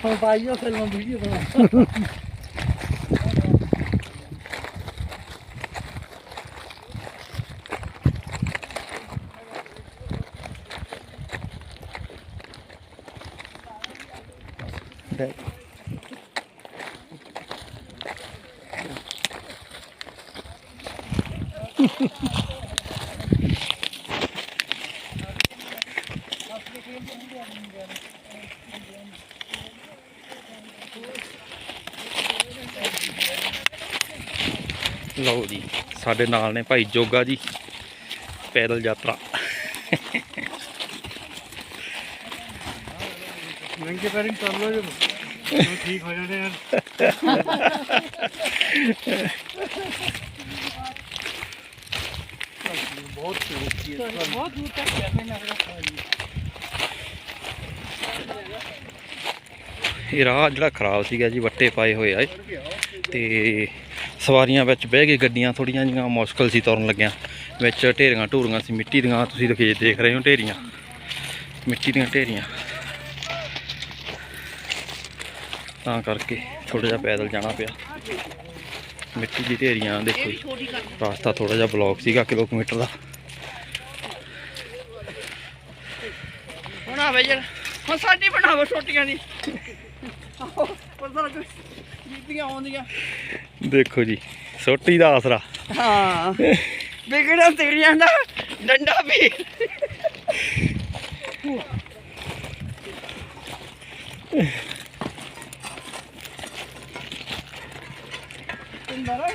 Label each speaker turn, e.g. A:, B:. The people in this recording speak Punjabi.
A: 从八月份扔出去的。
B: 好吧 ਲਓ ਜੀ ਸਾਡੇ ਨਾਲ ਨੇ ਭਾਈ ਜੋਗਾ ਜੀ ਪੈਦਲ ਯਾਤਰਾ।
A: ਮਹਿੰਗੇ ਪੈਰਿੰਗ ਕਰ ਲੋ ਜੇ। ਠੀਕ ਹੋ ਜਾਣੇ ਯਾਰ ਬਹੁਤ ਬਹੁਤ ਦੂਰ ਤੱਕ ਜਾਂਦੇ ਨੇ
B: ਇਹ ਰਾਹ ਜਿਹੜਾ ਖਰਾਬ ਸੀਗਾ ਜੀ, ਵੱਟੇ ਪਾਏ ਹੋਏ ਆ ਇਹ। ਤੇ ਸਵਾਰੀਆਂ ਵਿੱਚ ਬਹਿ ਕੇ ਗੱਡੀਆਂ ਥੋੜੀਆਂ ਜਿਹੀਆਂ ਮੁਸ਼ਕਲ ਸੀ ਤੁਰਨ ਲੱਗਿਆ। ਵਿੱਚ ਢੇਰੀਆਂ ਢੂਰੀਆਂ ਸੀ, ਮਿੱਟੀ ਦੀਆਂ, ਤੁਸੀਂ ਦੇਖੇ ਦੇਖ ਰਹੇ ਹੋ ਢੇਰੀਆਂ। ਮਿੱਟੀ ਦੀਆਂ ਢੇਰੀਆਂ। ਤਾਂ ਕਰਕੇ ਥੋੜਾ ਜਿਹਾ ਪੈਦਲ ਜਾਣਾ ਪਿਆ। ਮਿੱਟੀ ਦੀ ਢੇਰੀਆਂ, ਦੇਖੋ ਜੀ, ਰਾਸਤਾ ਥੋੜਾ ਜਿਹਾ ਬਲੌਕ ਸੀਗਾ ਕਿਲੋਮੀਟਰ ਦਾ।
C: ਬਣਾਵੇ ਜਰ ਹੁਣ ਸਾਡੀ ਬਣਾਵੋ ਛੋਟੀਆਂ ਦੀ। ਆਹੋ ਪਰਦਾ ਲੱਗ ਬੀਬੀਆਂ ਆਉਂਦੀਆਂ।
B: ਦੇਖੋ ਜੀ ਸੋਟੀ ਦਾ ਆਸਰਾ।
C: ਹਾਂ ਵਿਗੜਾ ਤੇਰੀਆਂ ਦਾ ਡੰਡਾ ਵੀ। ਇੰਦਰ